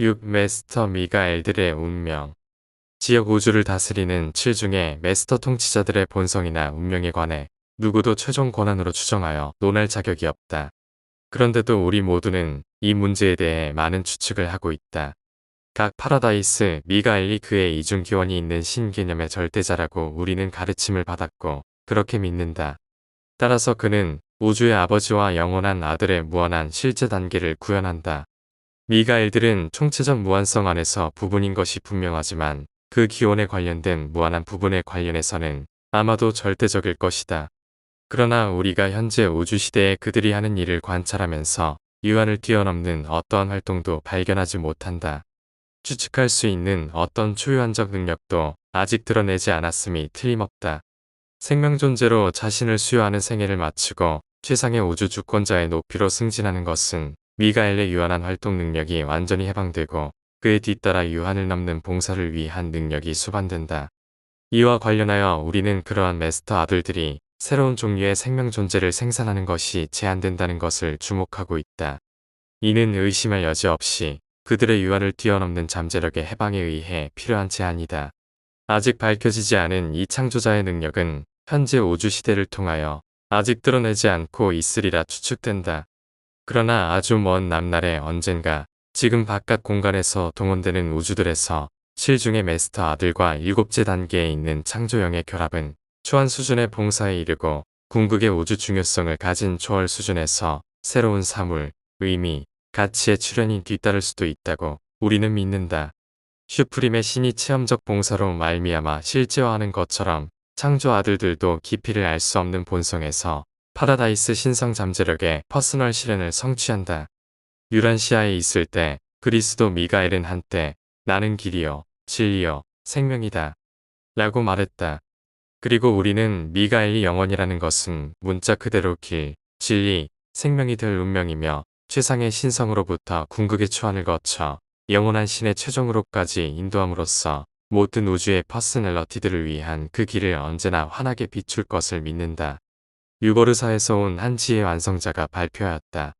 6. 메스터 미가엘들의 운명 지역 우주를 다스리는 7중의 메스터 통치자들의 본성이나 운명에 관해 누구도 최종 권한으로 추정하여 논할 자격이 없다. 그런데도 우리 모두는 이 문제에 대해 많은 추측을 하고 있다. 각 파라다이스 미가엘이 그의 이중기원이 있는 신개념의 절대자라고 우리는 가르침을 받았고 그렇게 믿는다. 따라서 그는 우주의 아버지와 영원한 아들의 무한한 실제 단계를 구현한다. 미가엘들은 총체적 무한성 안에서 부분인 것이 분명하지만 그 기원에 관련된 무한한 부분에 관련해서는 아마도 절대적일 것이다. 그러나 우리가 현재 우주시대에 그들이 하는 일을 관찰하면서 유한을 뛰어넘는 어떠한 활동도 발견하지 못한다. 추측할 수 있는 어떤 초유한적 능력도 아직 드러내지 않았음이 틀림없다. 생명 존재로 자신을 수여하는 생애를 마치고 최상의 우주 주권자의 높이로 승진하는 것은 미가엘의 유한한 활동 능력이 완전히 해방되고 그에 뒤따라 유한을 넘는 봉사를 위한 능력이 수반된다. 이와 관련하여 우리는 그러한 메스터 아들들이 새로운 종류의 생명 존재를 생산하는 것이 제한된다는 것을 주목하고 있다. 이는 의심할 여지 없이 그들의 유한을 뛰어넘는 잠재력의 해방에 의해 필요한 제한이다. 아직 밝혀지지 않은 이 창조자의 능력은 현재 우주 시대를 통하여 아직 드러내지 않고 있으리라 추측된다. 그러나 아주 먼 남날에 언젠가 지금 바깥 공간에서 동원되는 우주들에서 7중의 메스터 아들과 일곱째 단계에 있는 창조형의 결합은 초한 수준의 봉사에 이르고 궁극의 우주 중요성을 가진 초월 수준에서 새로운 사물, 의미, 가치의 출현이 뒤따를 수도 있다고 우리는 믿는다. 슈프림의 신이 체험적 봉사로 말미암아 실제화하는 것처럼 창조 아들들도 깊이를 알 수 없는 본성에서 파라다이스 신성 잠재력의 퍼스널 실현을 성취한다. 유란시아에 있을 때 그리스도 미가엘은 한때 나는 길이요, 진리요, 생명이다. 라고 말했다. 그리고 우리는 미가엘이 영원이라는 것은 문자 그대로 길, 진리, 생명이 될 운명이며 최상의 신성으로부터 궁극의 초안을 거쳐 영원한 신의 최종으로까지 인도함으로써 모든 우주의 퍼스널러티들을 위한 그 길을 언제나 환하게 비출 것을 믿는다. 유거르사에서 온한 지혜 완성자가 발표하였다.